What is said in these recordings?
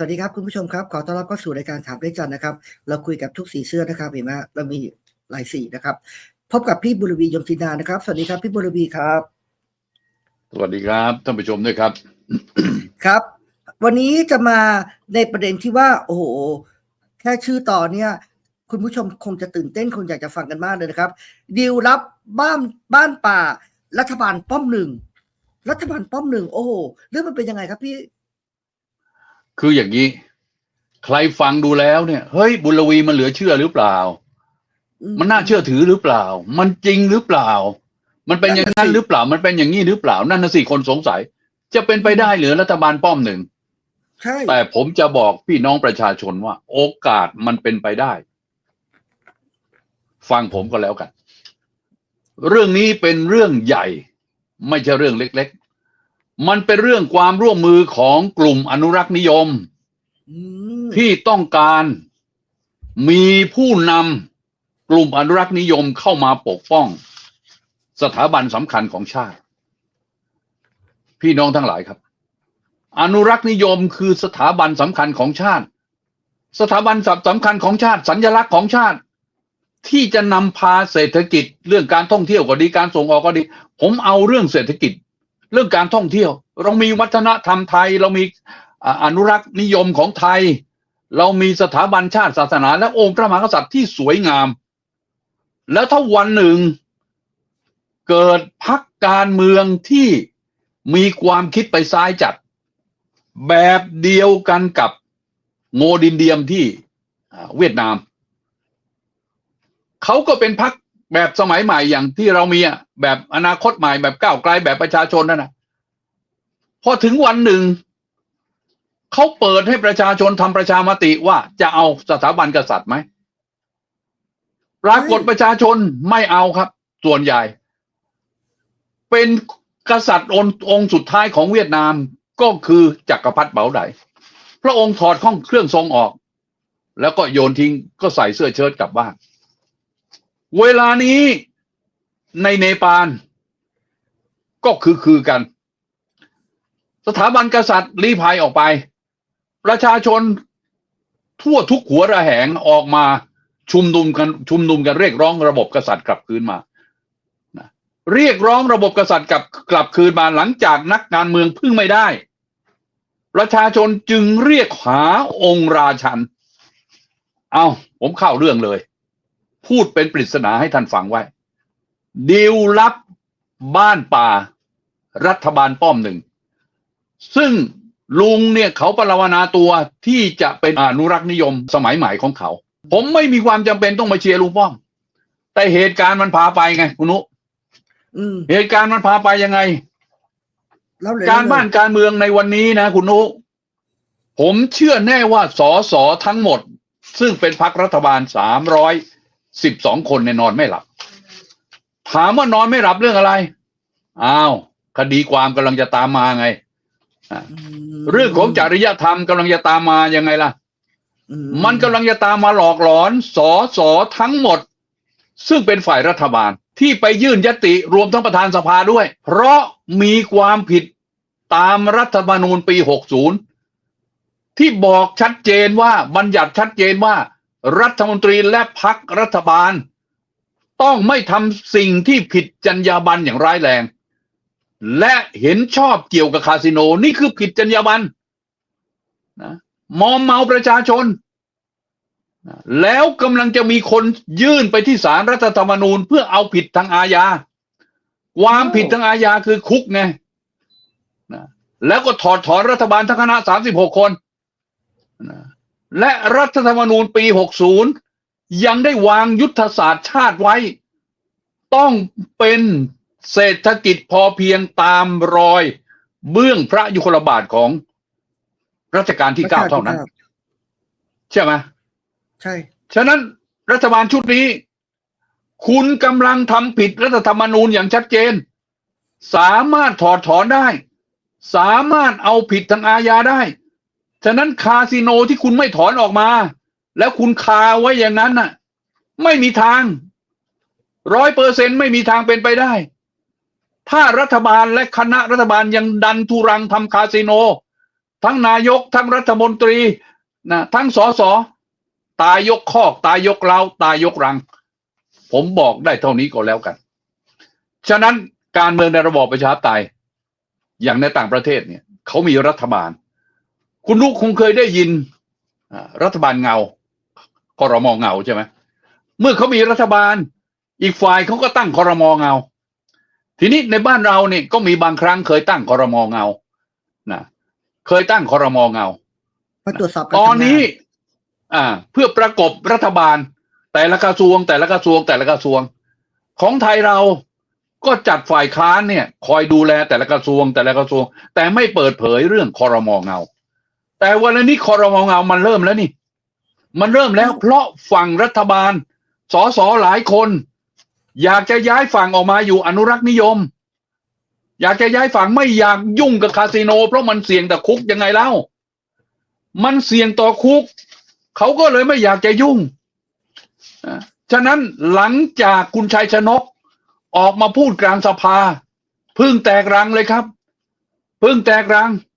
สวัสดีครับคุณผู้ชมครับ ขอต้อนรับเข้าสู่รายการถามได้จันนะครับ เราคุยกับทุกสีเสื้อนะครับ เห็นไหมเรามีหลายสีนะครับ พบกับพี่บุรวียมทินานะครับ สวัสดีครับพี่บุรวีครับ สวัสดีครับท่านผู้ชมด้วยครับ ครับ วันนี้จะมาในประเด็นที่ว่า โอ้โห แค่ชื่อต่อนเนี่ย คุณผู้ชมคงจะตื่นเต้นคงอยากจะฟังกันมากเลยนะครับดีลรับบ้านบ้านป่า รัฐบาลป้อมหนึ่งรัฐบาลป้อมหนึ่งโอ้โหเรื่องมันเป็นยังไงครับพี่ คืออย่างนี้ ใครฟังดูแล้วเนี่ย เฮ้ย บุญลวีมันเหลือเชื่อหรือเปล่า มันน่าเชื่อถือหรือเปล่า มันจริงหรือเปล่า มันเป็นอย่างนั้นหรือเปล่า มันเป็นอย่างนี้หรือเปล่า นั่นน่ะสิคนสงสัย จะเป็นไปได้เหรือรัฐบาลป้อมหนึ่งใช่แต่ผมจะบอกพี่น้องประชาชนว่า โอกาสมันเป็นไปได้ ฟังผมก็แล้วกัน เรื่องนี้เป็นเรื่องใหญ่ ไม่ใช่เรื่องเล็กๆ มันเป็นเรื่องความร่วมมือของกลุ่มอนุรักษ์นิยมอืมที่ต้องการมีผู้นำกลุ่มอนุรักษ์นิยมเข้ามาปกป้อง สถาบันสำคัญของชาติ พี่น้องทั้งหลายครับ อนุรักษ์นิยมคือสถาบันสำคัญของชาติ สถาบันสำคัญของชาติ สัญลักษณ์ของชาติ ที่จะนำพาเศรษฐกิจเรื่องการท่องเที่ยวก็ดีการส่งออกก็ดี ผมเอาเรื่องเศรษฐกิจ เรื่องการท่องเที่ยว เรามีวัฒนธรรมไทย เรามีอนุรักษ์นิยมของไทย เรามีสถาบันชาติศาสนา และองค์พระมหากษัตริย์ที่สวยงาม แล้วถ้าวันหนึ่งเกิดพักการเมืองที่มีความคิดไปซ้ายจัด แบบเดียวกันกับโงดินเดียมที่เวียดนาม เขาก็เป็นพัก แบบสมัยใหม่อย่างที่เรามีอะแบบอนาคตใหม่แบบก้าวไกลแบบประชาชนนั่นนะพอถึงวันหนึ่งเขาเปิดให้ประชาชนทำประชามติว่าจะเอาสถาบันกษัตริย์ไหมปรากฏประชาชนไม่เอาครับ ส่วนใหญ่ เป็นกษัตริย์องค์องค์สุดท้ายของเวียดนามก็คือจักรพรรดิเบาไดพระองค์ถอดข้องเครื่องทรงออก แล้วก็โยนทิ้งก็ใส่เสื้อเชิ้ตกลับบ้าน เวลานี้ในเนปาลก็คือคือกัน สถาบันกษัตริย์ลี้ภัยออกไป ประชาชนทั่วทุกหัวระแหงออกมาชุมนุมกันชุมนุมกันเรียกร้องระบบกษัตริย์กลับคืนมาเรียกร้องระบบกษัตริย์กลับกลับคืนมาหลังจากนักการเมืองพึ่งไม่ได้ ประชาชนจึงเรียกหาองค์ราชัน เอาผมเข้าเรื่องเลย พูดเป็นปริศนาให้ท่านฟังไว้ดีลลับบ้านป่ารัฐบาลป้อมหนึ่ง ซึ่งลุงเนี่ยเขาปรารถนาตัวที่จะเป็นอนุรักษ์นิยมสมัยใหม่ของเขา ผมไม่มีความจำเป็นต้องมาเชียร์ลุงป้อม แต่เหตุการณ์มันพาไปไงคุณนุอืมเหตุการณ์มันพาไปยังไงแล้วเลยการบ้านการเมืองในวันนี้นะ คุณนุ ผมเชื่อแน่ว่าสอสอทั้งหมด ซึ่งเป็นพรรครัฐบาลสามร้อย สิบสองคนในยนอนไม่หลับ ถามว่านอนไม่หลับเรื่องอะไร อ้าว คดีความกำลังจะตามมาไงอืเรื่องของจริยธรรมกำลังจะตามมายังไงล่ะอืมันกำลังจะตามมาหลอกหลอนสอสอทั้งหมด ซึ่งเป็นฝ่ายรัฐบาลที่ไปยื่นยติรวมทั้งประธานสภาด้วย เพราะมีความผิดตามรัฐธรรมนูญปี 60 ที่บอกชัดเจนว่าบัญญัติชัดเจนว่า รัฐมนตรีและพักรัฐบาล ต้องไม่ทำสิ่งที่ผิดจรรยาบรรณอย่างร้ายแรง และเห็นชอบเกี่ยวกับคาสิโนนี่คือผิดจรรยาบรรณนะมอมเมาประชาชน แล้วกำลังจะมีคนยื่นไปที่ศาลรัฐธรรมนูญ เพื่อเอาผิดทางอาญาความผิดทางอาญาคือคุกไงนะแล้วก็ถอดถอนรัฐบาลทั้งคณะสามสิบหกคนนะ และรัฐธรรมนูญปีหกศูนย์ยังได้วางยุทธศาสตร์ชาติไว้ ต้องเป็นเศรษฐกิจพอเพียงตามรอย เบื้องพระยุคลบาทของรัชกาลที่เก้าเท่านั้น ใช่ไหมใช่ ฉะนั้นรัฐบาลชุดนี้ คุณกำลังทำผิดรัฐธรรมนูญอย่างชัดเจน สามารถถอดถอนได้ สามารถเอาผิดทางอาญาได้ ฉะนั้นคาสิโนที่คุณไม่ถอนออกมา แล้วคุณคาไว้อย่างนั้นน่ะ ไม่มีทางร้อยเปอร์เซ็นไม่มีทางเป็นไปได้ ถ้ารัฐบาลและคณะรัฐบาลยังดันทุรังทำคาสิโน ทั้งนายกทั้งรัฐมนตรีนะทั้งสสตายยกคอก ตายยกเล้าตายยกรัง ผมบอกได้เท่านี้ก็แล้วกัน ฉะนั้นการเมืองในระบอบประชาธิปไตยอย่างในต่างประเทศเนี่ย เขามีรัฐบาล คุณลูกคงเคยได้ยินอ่ารัฐบาลเงาคอรมอเงาใช่ไหมเมื่อเขามีรัฐบาล อีกฝ่ายเขาก็ตั้งคอรมอเงา ทีนี้ในบ้านเราเนี่ยก็มีบางครั้งเคยตั้งคอรมอเงานะเคยตั้งคอรมอเงามาตรวจสอบการตอนนี้ทำงาอ่า เพื่อประกบรัฐบาล แต่ละกระทรวง แต่ละกระทรวง แต่ละกระทรวง ของไทยเราก็จัดฝ่ายค้านเนี่ย คอยดูแลแต่ละกระทรวง แต่ละกระทรวง แต่ไม่เปิดเผยเรื่องคอรมอเงา แต่วันนี้คอรมอเงามันเริ่มแล้วนี่ มันเริ่มแล้วเพราะฝั่งรัฐบาลสสหลายคน อยากจะย้ายฝั่งออกมาอยู่อนุรักษ์นิยม อยากจะย้ายฝั่งไม่อยากยุ่งกับคาสิโน เพราะมันเสี่ยงแต่คุกยังไงเล่า มันเสี่ยงต่อคุก เขาก็เลยไม่อยากจะยุ่งอะฉะนั้นหลังจากคุณชัยชนกออกมาพูดกลางสภาเพึ่งแตกรังเลยครับเพึ่งแตกรังอะ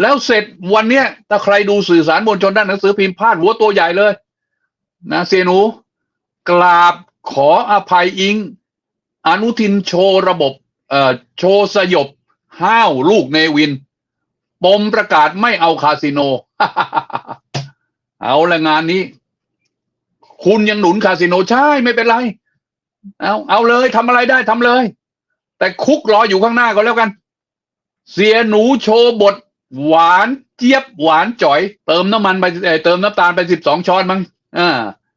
แล้วเสร็จวันเนี้ยถ้าใครดูสื่อสารมวลชนด้านหนังสือพิมพ์พาดหัวตัวใหญ่เลยนะเสียหนู กราบขออภัยอิง อนุทินโชว์ระบบเอ่อโชว์สยบ ห้าวลูกเนวิน ปมประกาศไม่เอาคาสิโน เอาละงานนี้ คุณยังหนุนคาสิโนใช่ไม่เป็นไร เอาเอาเลยทำอะไรได้ทำเลย แต่คุกรออยู่ข้างหน้าก็แล้วกัน เสียหนูโชว์บท หวานเจี๊ยบหวานจ่อย เติมน้ำมันไปเออเติมน้ำตาลไปสิบสองช้อนมั้งอ่า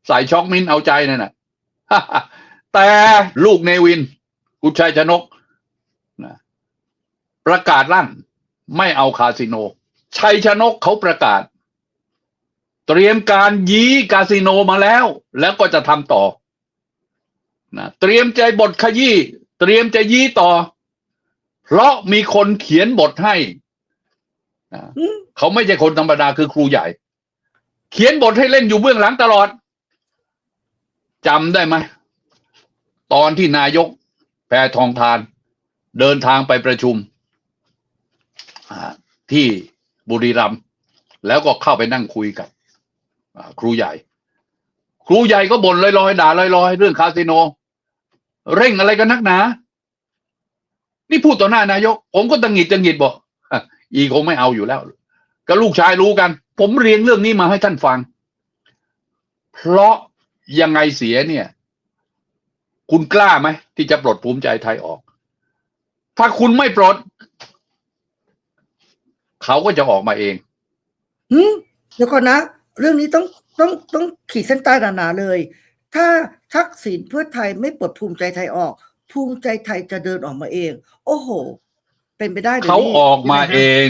ใส่ช็อกมิ้นเอาใจนั่นน่ะแต่ลูกเนวิน กุชัยชนกนะประกาศลั่น ไม่เอาคาสิโน ชัยชนกเขาประกาศ เตรียมการยี้คาสิโนมาแล้ว แล้วก็จะทำต่อนะเตรียมใจบทขยี้เตรียมจะยี้ต่อ เพราะมีคนเขียนบทให้ เขาไม่ใช่คนธรรมดาคือครูใหญ่ เขียนบทให้เล่นอยู่เบื้องหลังตลอดจำได้ไหมตอนที่นายกแพทองทาน เดินทางไปประชุมอ่าที่บุรีรัมย์แล้วก็เข้าไปนั่งคุยกับอ่าครูใหญ่ ครูใหญ่ก็บ่นลอยๆด่าลอยๆ เรื่องคาสิโน เร่งอะไรกันนักหนา นี่พูดต่อหน้านายก ผมก็ตังหงิดตังหงิดบอก อีคงไม่เอาอยู่แล้วก็ลูกชายรู้กัน ผมเรียงเรื่องนี้มาให้ท่านฟัง เพราะยังไงเสียเนี่ย คุณกล้าไหมที่จะปลดภูมิใจไทยออก ถ้าคุณไม่ปลด เขาก็จะออกมาเองหืมเดี๋ยวก่อนนะ เรื่องนี้ต้องต้องต้องขีดเส้นใต้หนาๆเลย ถ้าทักษิณเพื่อไทยไม่ปลดภูมิใจไทยออก ภูมิใจไทยจะเดินออกมาเอง โอ้โห เป็นไปได้หรือเขานี่ออกมาใช่ไหเอฮะง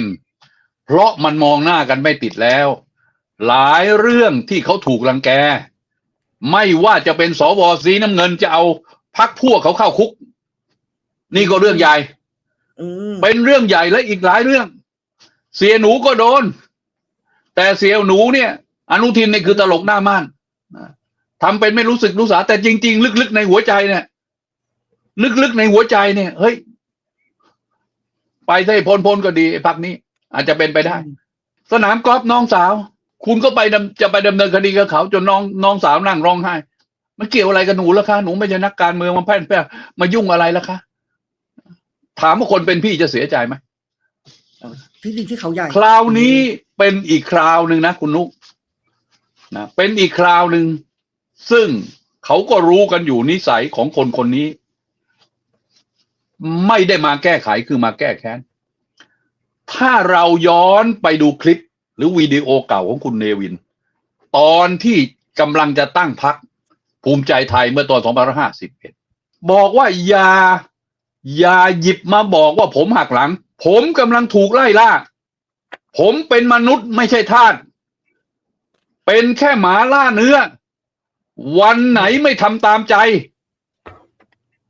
เพราะมันมองหน้ากันไม่ติดแล้ว หลายเรื่องที่เขาถูกลังแก ไม่ว่าจะเป็นสวสีน้ำเงินจะเอาพักพวกเขาเข้าคุก นี่ก็เรื่องใหญ่อืมเป็นเรื่องใหญ่และอีกหลายเรื่อง เสียหนูก็โดน แต่เสียหนูเนี่ย อนุทินเนี่ยคือตลกหน้าม่านนะทำเป็นไม่รู้สึกรู้สาแต่จริง ๆ ลึกๆในหัวใจเนี่ย ลึกๆในหัวใจเนี่ยเฮ้ย ไปได้พ้นพ้นๆก็ดีไอ้พักนี้ อาจจะเป็นไปได้ สนามกอล์ฟน้องสาว คุณก็ไปดำจะไปดำเนินคดีกับเขา จนน้องน้องสาวนั่งร้องไห้ มันเกี่ยวอะไรกับหนูล่ะคะหนูไม่ใช่นักการเมืองมาแพ่นแพ่มายุ่งอะไรล่ะคะถามว่าคนเป็นพี่จะเสียใจไหมที่ดินที่เขาใหญ่ คราวนี้เป็นอีกคราวหนึ่งนะคุณนุกนะเป็นอีกคราวหนึ่งซึ่งเขาก็รู้กันอยู่นิสัยของคนคนนี้ ไม่ได้มาแก้ไขคือมาแก้แค้น ถ้าเราย้อนไปดูคลิป หรือวิดีโอเก่าของคุณเนวิน ตอนที่กำลังจะตั้งพักภูมิใจไทยเมื่อตอน2551 บอกว่าอย่าอย่าหยิบมาบอกว่าผมหักหลัง ผมกำลังถูกไล่ล่า ผมเป็นมนุษย์ไม่ใช่ทาสเป็นแค่หมาล่าเนื้อ วันไหนไม่ทำตามใจ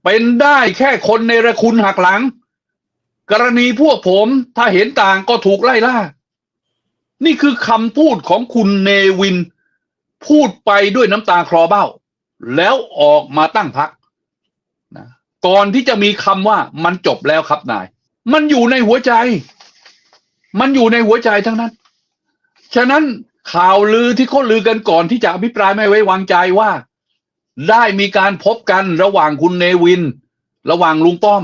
เป็นได้แค่คนในระคุณหักหลัง กรณีพวกผมถ้าเห็นต่างก็ถูกไล่ล่า นี่คือคำพูดของคุณเนวิน พูดไปด้วยน้ำตาคลอเบ้า แล้วออกมาตั้งพักนะก่อนที่จะมีคำว่ามันจบแล้วครับนาย มันอยู่ในหัวใจ มันอยู่ในหัวใจทั้งนั้น ฉะนั้นข่าวลือที่เขาลือกันก่อนที่จะอภิปรายไม่ไว้วางใจว่า ได้มีการพบกันระหว่างคุณเนวิน ระหว่างลุงป้อม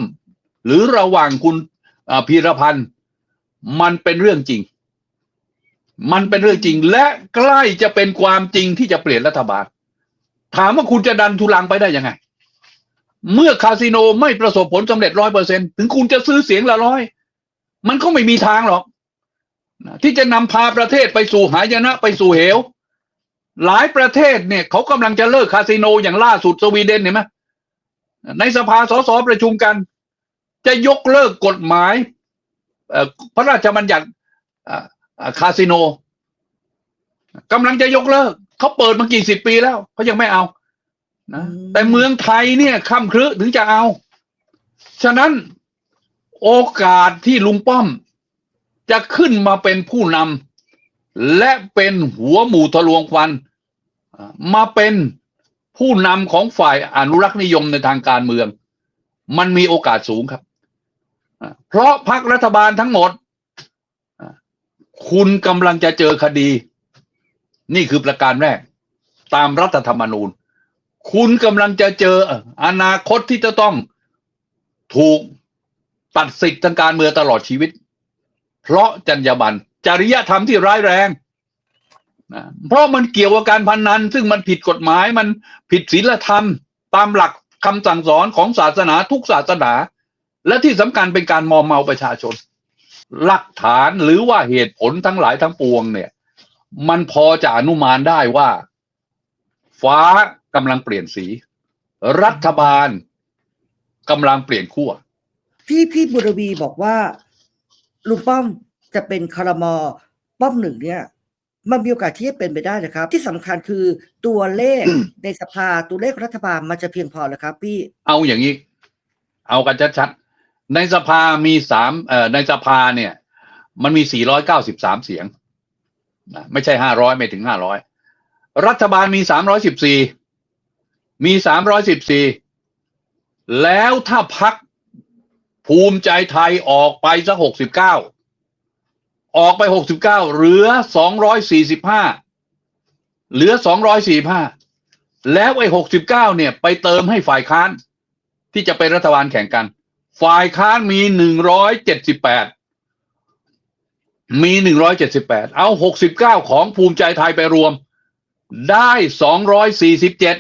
หรือระหว่างคุณพีรพันธ์มันเป็นเรื่องจริง มันเป็นเรื่องจริง และใกล้จะเป็นความจริงที่จะเปลี่ยนรัฐบาล ถามว่าคุณจะดันทุลังไปได้ยังไง เมื่อคาสิโนไม่ประสบผลสำเร็จร้อยเปอร์เซ็นถึงคุณจะซื้อเสียงละร้อย มันก็ไม่มีทางหรอก ที่จะนำพาประเทศไปสู่หายนะไปสู่เหว หลายประเทศเนี่ยเขากำลังจะเลิกคาสิโนอย่างล่าสุดสวีเดนเห็นไหมในสภาสสประชุมกัน จะยกเลิกกฎหมายเอ่อพระราชบัญญัติอ่าอ่าคาสิโนกำลังจะยกเลิกเขาเปิดมากี่สิบปีแล้วเขายังไม่เอานะแต่เมืองไทยเนี่ยค่ำครึถึงจะเอา ฉะนั้นโอกาสที่ลุงป้อม จะขึ้นมาเป็นผู้นำ และเป็นหัวหมู่ทะลวงควัน มาเป็นผู้นำของฝ่ายอนุรักษ์นิยมในทางการเมือง มันมีโอกาสสูงครับ เพราะพรรครัฐบาลทั้งหมด คุณกำลังจะเจอคดี นี่คือประการแรก ตามรัฐธรรมนูญ คุณกำลังจะเจออนาคตที่จะต้องถูกตัดสิทธิ์ทางการเมืองตลอดชีวิต เพราะจรรยาบรรณ จริยธรรมที่ร้ายแรงนะเพราะมันเกี่ยวกับการพนนัน ซึ่งมันผิดกฎหมายมันผิดศีลธรรม ตามหลักคำสั่งสอนของศาสนาทุกศาสนา และที่สำคัญเป็นการมอมเมาประชาชน หลักฐานหรือว่าเหตุผลทั้งหลายทั้งปวงเนี่ย มันพอจะอนุมานได้ว่า ฟ้ากำลังเปลี่ยนสี รัฐบาลกำลังเปลี่ยนขั้วที่พี่บุรวีบอกว่าลุงป้อม จะเป็นคารมอป้อมหนึ่งเนี่ยมันมีโอกาสที่จะเป็นไปได้นะครับ ที่สำคัญคือตัวเลขในสภาตัวเลขรัฐบาลมันจะเพียงพอแล้วครับ พี่เอาอย่างนี้ เอากันชัดๆในสภามีสามเอ่อในสภาเนี่ย มันมี493เสียงนะไม่ใช่500ไม่ถึง500รัฐบาลมี314มี314แล้วถ้าพักภูมิใจไทยออกไปสัก69 ออกไป69เก้าเหลือ245เหลือ245แล้วไอ้69เนี่ย ไปเติมให้ฝ่ายค้าน ที่จะเป็นรัฐบาลแข่งกัน ฝ่ายค้านมีหนึ่งร้อยเจ็ดสิบแปดมีหนึ่งร้อยเจ็ดสิบแปดเอาหกสิบเก้าของภูมิใจไทยไปรวม ได้สองร้อยสี่สิบเจ็ด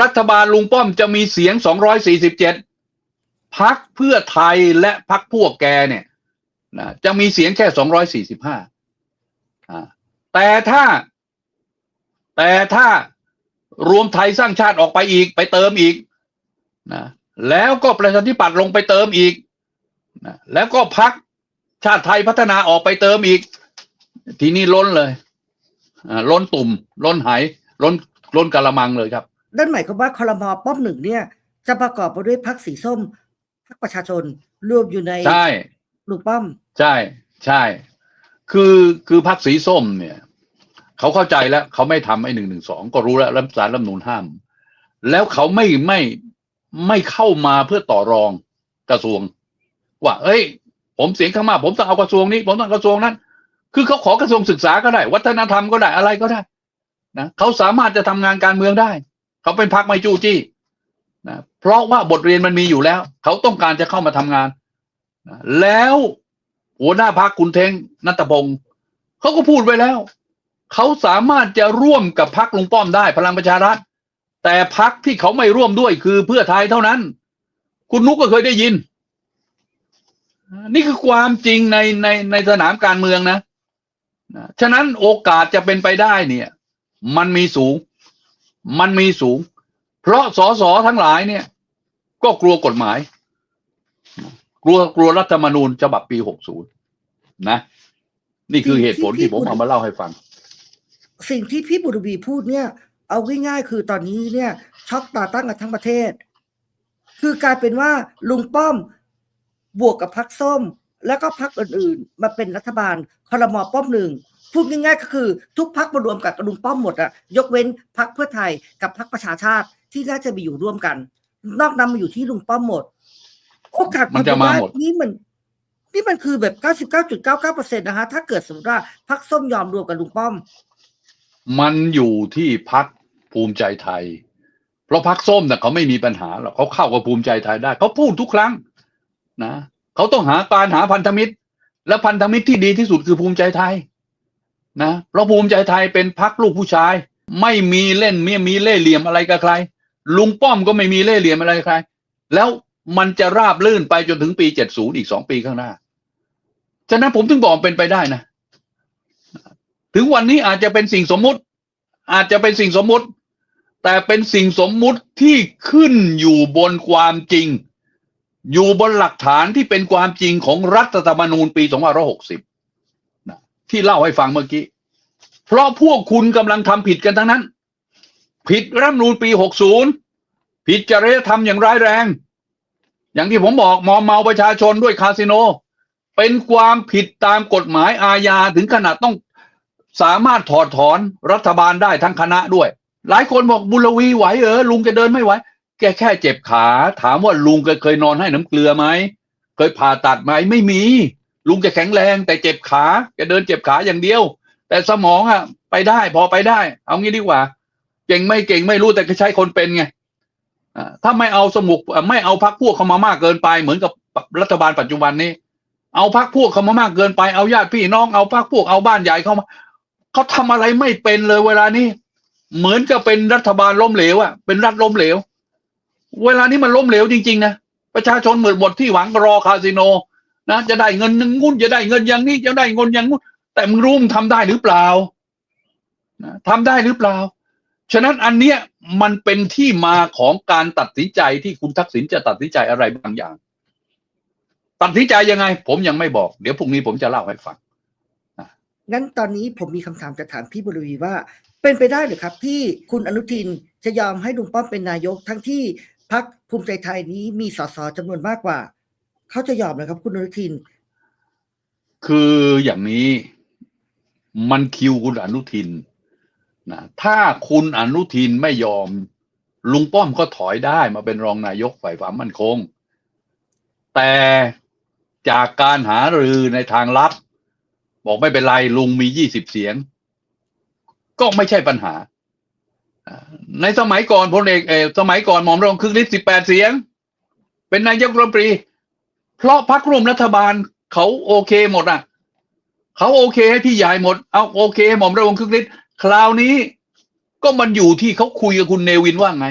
รัฐบาลลุงป้อมจะมีเสียงสองร้อยสี่สิบเจ็ดพักเพื่อไทยและพักพวกแกเนี่ย นะจะมีเสียงแค่สองร้อยสี่สิบห้าแต่ถ้า แต่ถ้ารวมไทยสร้างชาติออกไปอีกไปเติมอีกนะแล้วก็ประชาธิปัตย์ลงไปเติมอีกนะแล้วก็พักชาติไทยพัฒนาออกไปเติมอีก ทีนี้ล้นเลยอ่าล้นตุ่ม ล้นไหล้นล้นกะละมังเลยครับนั่นหมายความว่าคอรมอป้อมหนึ่งเนี่ย จะประกอบไปด้วยพรรคสีส้มพรรคประชาชนรวมอยู่ในใช่ลุงป้อม ใช่ใช่ คือคือพักสีส้มเนี่ยเขาเข้าใจแล้วเขาไม่ทำไอ้หนึ่งหนึ่งสองก็รู้แล้วรัฐสารรัฐธรรมนูนห้าม แล้วเขาไม่ไม่ไม่เข้ามาเพื่อต่อรองกระทรวง ว่า เอ้ย ผมเสียงข้างมากผมต้องเอากระทรวงนี้ ผมต้องกระทรวงนั้น คือเขาขอกระทรวงศึกษาก็ได้ วัฒนธรรมก็ได้อะไรก็ได้นะเขาสามารถจะทำงานการเมืองได้ เขาเป็นพักไม่จู้จี้นะเพราะว่าบทเรียนมันมีอยู่แล้ว เขาต้องการจะเข้ามาทำงานนะแล้ว หัวหน้าพักคุณเทงนัตพงศ์เขาก็พูดไว้แล้ว เขาสามารถจะร่วมกับพักลุงป้อมได้พลังประชารัฐ แต่พักที่เขาไม่ร่วมด้วยคือเพื่อไทยเท่านั้น คุณนุกก็เคยได้ยิน นี่คือความจริงในในในสนามการเมืองนะฉะนั้นโอกาสจะเป็นไปได้เนี่ย มันมีสูง มันมีสูง เพราะสสทั้งหลายเนี่ย ก็กลัวกฎหมาย กลัวกลัวรัฐธรรมนูญฉบับปีหกศูนย์นะ นี่คือเหตุผลที่ผมเอามาเล่าให้ฟัง สิ่งที่พี่บุรวีพูดเนี่ย เอาง่ายๆคือตอนนี้เนี่ย ช็อกตาตั้งกันทั้งประเทศ คือกลายเป็นว่าลุงป้อมบวกกับพักส้ม แล้วก็พักอื่นๆ มาเป็นรัฐบาลคอรมอป้อมหนึ่งพูดง่ายๆก็คือ ทุกพักมารวมกับลุงป้อมหมดอะยกเว้นพักเพื่อไทยกับพักประชาชาติที่น่าจะมีอยู่ร่วมกัน นอกนั้นมาอยู่ที่ลุงป้อมหมด โอกาสมันจะมาหมดนี่มัน นี่มันคือแบบ99.99%นะฮะ ถ้าเกิดสมมติว่าพักส้มยอมรวมกับลุงป้อม มันอยู่ที่พักภูมิใจไทย เพราะพักส้มเนี่ยเขาไม่มีปัญหาหรอกเขาเข้ากับภูมิใจไทยได้เขาพูดทุกครั้ง นะเขาต้องหาการหาพันธมิตร และพันธมิตรที่ดีที่สุดคือภูมิใจไทย นะเพราะภูมิใจไทยเป็นพักลูกผู้ชาย ไม่มีเล่นไม่มีเล่ห์เหลี่ยมอะไรกับใครลุงป้อมก็ไม่มีเล่ห์เหลี่ยมอะไรกับใคร แล้ว มันจะราบลื่นไปจนถึงปีเจ็ดศูนย์อีกสองปีข้างหน้า ฉะนั้นผมถึงบอกเป็นไปได้นะ ถึงวันนี้อาจจะเป็นสิ่งสมมุติ อาจจะเป็นสิ่งสมมุติ แต่เป็นสิ่งสมมุติที่ขึ้นอยู่บนความจริง อยู่บนหลักฐานที่เป็นความจริงของรัฐธรรมนูญปี2560นะที่เล่าให้ฟังเมื่อกี้ เพราะพวกคุณกำลังทำผิดกันทั้งนั้น ผิดรัฐธรรมนูญปี60ผิดจริยธรรมอย่างร้ายแรง อย่างที่ผมบอกมอมเมาประชาชนด้วยคาสิโน เป็นความผิดตามกฎหมายอาญาถึงขนาดต้องสามารถถอดถอนรัฐบาลได้ทั้งคณะด้วย หลายคนบอกบุรวีไหวเออลุงจะเดินไม่ไหวแกแค่เจ็บขา ถามว่าลุงเคยเคยนอนให้น้ำเกลือไหมเคยผ่าตัดไหมไม่มี ลุงจะแข็งแรง แต่เจ็บขาแกเดินเจ็บขาอย่างเดียว แต่สมองอะไปได้พอไปได้ เอางี้ดีกว่า เก่งไม่เก่งไม่รู้แต่ก็ใช้คนเป็นไง ถ้าไม่เอาสมุกไม่เอาพักพวกเขามามากเกินไป เหมือนกับรัฐบาลปัจจุบันนี้ เอาพักพวกเขามามากเกินไปเอาญาติพี่น้องเอาพักพวกเอาบ้านใหญ่เข้ามาเขาทำอะไรไม่เป็นเลยเวลานี้เหมือนกับเป็นรัฐบาลล้มเหลวอะเป็นรัฐล้มเหลว เวลานี้มันล้มเหลวจริงๆนะประชาชนหมดหมดที่หวังรอคาสิโนนะจะได้เงินนึงงุ่นจะได้เงินอย่างนี้จะได้เงินอย่างงู้นแต่มึงรู้มึงทำได้หรือเปล่านะทำได้หรือเปล่า ฉะนั้นอันเนี้ยมันเป็นที่มาของการตัดสินใจที่คุณทักษิณจะตัดสินใจอะไรบางอย่าง ตัดสินใจยังไง ผมยังไม่บอก เดี๋ยวพรุ่งนี้ผมจะเล่าให้ฟังงั้นตอนนี้ผมมีคำถามจะถามพี่บุรวีว่า เป็นไปได้หรือครับ ที่คุณอนุทินจะยอมให้ลุงป้อมเป็นนายก ทั้งที่พักภูมิใจไทยนี้มีสสจำนวนมากกว่า เขาจะยอมนะครับ คุณอนุทิน คืออย่างนี้ มันคิวคุณอนุทิน นะถ้าคุณอนุทินไม่ยอม ลุงป้อมก็ถอยได้มาเป็นรองนายกฝ่ายความมั่นคง แต่จากการหารือในทางลับ บอกไม่เป็นไรลุงมียี่สิบเสียง ก็ไม่ใช่ปัญหา ในสมัยก่อนพลเอกเอสมัยก่อนหมอมรองคึกฤทธิ์สิบแปดเสียง เป็นนายกรัฐมนตรี เพราะพรรคร่วมรัฐบาลเขาโอเคหมดอะเขาโอเคให้พี่ใหญ่หมดเอาโอเคให้หมอมราชวงคึกฤทธิ์ คราวนี้ก็มันอยู่ที่เขาคุยกับคุณเนวินว่าไง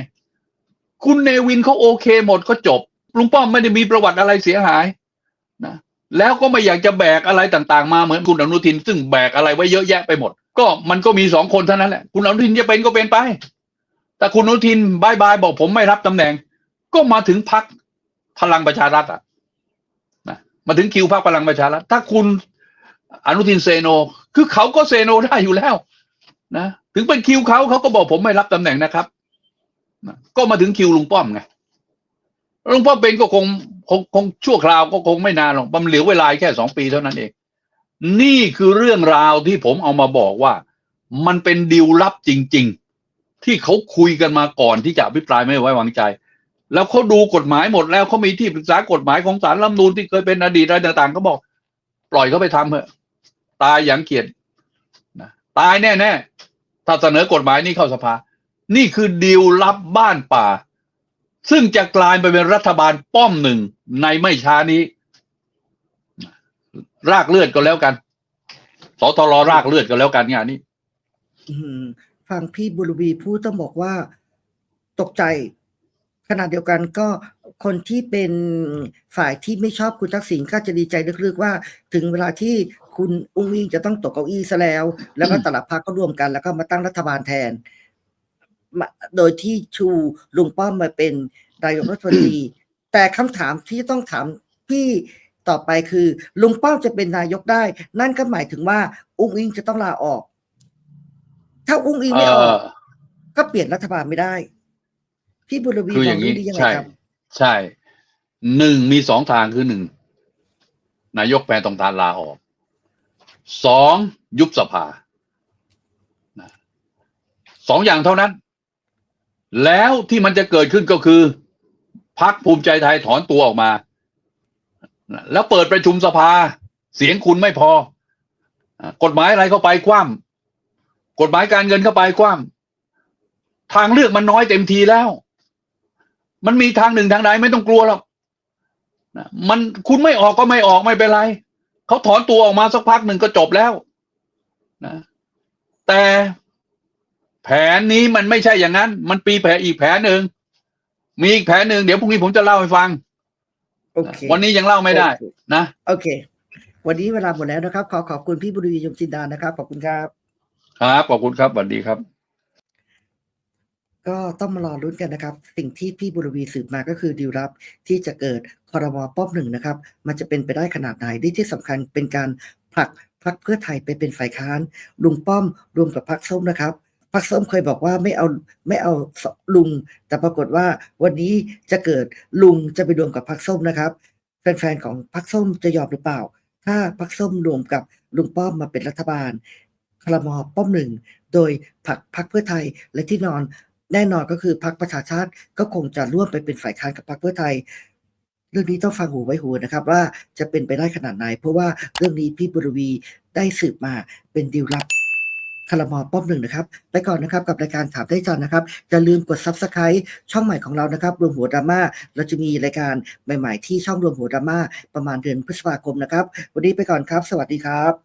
คุณเนวินเขาโอเคหมดก็จบ ลุงป้อมไม่ได้มีประวัติอะไรเสียหายนะแล้วก็ไม่อยากจะแบกอะไรต่างๆมาเหมือนคุณอนุทิน ซึ่งแบกอะไรไว้เยอะแยะไปหมด ก็มันก็มีสองคนเท่านั้นแหละ คุณอนุทินจะเป็นก็เป็นไป แต่คุณอนุทินบายบายบอกผมไม่รับตำแหน่ง ก็มาถึงพักพลังประชารัฐอะนะมาถึงคิวพรรคพลังประชารัฐถ้าคุณอนุทินเซโน คือเขาก็เซโนได้อยู่แล้ว นะถึงเป็นคิวเขาเขาก็บอกผมไม่รับตำแหน่งนะครับนะก็มาถึงคิวลุงป้อมไงลุงป้อมเป็นก็คงคงคงชั่วคราวก็คงไม่นานหรอกมันเหลือเวลาแค่สองปีเท่านั้นเอง นี่คือเรื่องราวที่ผมเอามาบอกว่า มันเป็นดีลลับจริง ๆ ที่เขาคุยกันมาก่อนที่จะอภิปรายไม่ไว้วางใจ แล้วเขาดูกฎหมายหมดแล้วเขามีที่ปรึกษากฎหมายของศาลรัฐมนูญที่เคยเป็นอดีตอะไรต่างๆเขาบอก ปล่อยเขาไปทำเถอะ ตายอย่างเกียรติ ตายแน่ๆถ้าเสนอกฎหมายนี้เข้าสภา นี่คือดีลลับบ้านป่า ซึ่งจะกลายไปเป็นรัฐบาลป้อมหนึ่งในไม่ช้านี้ รากเลือดก็แล้วกันสทรรากเลือดก็แล้วกันงานนี้ฟังพี่บุรวีพูดต้องบอกว่าตกใจขณะเดียวกันก็คนที่เป็นฝ่ายที่ไม่ชอบคุณทักษิณก็จะดีใจลึกๆว่า ถึงเวลาที่ คุณอุ้งอิงจะต้องตกเก้าอี้ซะแล้ว แล้วก็อืมแตลาดพรรคก็ร่วมกัน แล้วก็มาตั้งรัฐบาลแทนมาโดยที่ชูลุงป้อมมาเป็นนายกรัฐมนตรีแต่คำถามที่ต้องถามพี่ต่อไปคือลุงป้อมจะเป็นนายกได้ นั่นก็หมายถึงว่า อุ้งอิงจะต้องลาออก ถ้าอุ้งอิงไม่ออก ก็เปลี่ยนรัฐบาลไม่ได้ พี่บุรวีคือมอองย่างเรื่นี้องนี้ยังไงใช่ครับ ใช่หนึ่งมีสองทางคือหนึ่งนายกแปรตองทานลาออก สองยุบสภาสองอย่างเท่านั้น แล้วที่มันจะเกิดขึ้นก็คือพักภูมิใจไทยถอนตัวออกมา แล้วเปิดประชุมสภา เสียงคุณไม่พอ กฎหมายอะไรเข้าไปคว่ำกฎหมายการเงินเข้าไปคว่ำทางเลือกมันน้อยเต็มทีแล้ว มันมีทางหนึ่งทางใดไม่ต้องกลัวหรอกมันคุณไม่ออกก็ไม่ออกไม่เป็นไร เขาถอนตัวออกมาสักพักหนึ่งก็จบแล้วนะแต่แผนนี้มันไม่ใช่อย่างนั้น มันปีแผนอีกแผนหนึ่งมีอีกแผนหนึ่งเดี๋ยวพรุ่งนี้ผมจะเล่าให้ฟัง โอเค วันนี้ยังเล่าไม่ได้นะ โอเค วันนี้เวลาหมดแล้วนะครับ ขอขอบคุณพี่บุรียมจินดานะครับ ขอบคุณครับ ครับ ขอบคุณครับสวัสดีครับ ก็ต้องมารอลุ้นกันนะครับ สิ่งที่พี่บุรวีสืบมาก็คือดีลลับที่จะเกิดคอ รมป้อมหนึ่งนะครับ มันจะเป็นไปได้ขนาดไหนที่ที่สำคัญเป็นการผลักพรรคเพื่อไทยไปเป็นฝ่ายค้านลุงป้อมรวมกับพรรคส้มนะครับพรรคส้มเคยบอกว่าไม่เอาไม่เอาลุง แต่ปรากฏว่าวันนี้จะเกิดลุงจะไปรวมกับพรรคส้มนะครับแฟนๆของพรรคส้มจะยอมหรือเปล่า ถ้าพรรคส้มรวมกับลุงป้อมมาเป็นรัฐบาลคลมอป้อมหนึ่งโดยพรรคพรรคเพื่อไทยและที่นอนแน่นอนก็คือพรรคประชาชาติก็คงจะร่วมไปเป็นฝ่ายค้านกับพรรคเพื่อไทย เรื่องนี้ต้องฟังหูไว้หูนะครับ ว่าจะเป็นไปได้ขนาดไหน เพราะว่าเรื่องนี้พี่บุรวีได้สืบมาเป็นดีลลับคารมอป้อมหนึ่งนะครับ ไปก่อนนะครับกับรายการถามได้จันนะครับอย่าลืมกด subscribe ช่องใหม่ของเรานะครับ รวมหัวดราม่าเราจะมีรายการใหม่ ๆ ที่ช่องรวมหัวดราม่าประมาณเดือนพฤษภาคมนะครับ วันนี้ไปก่อนครับ สวัสดีครับ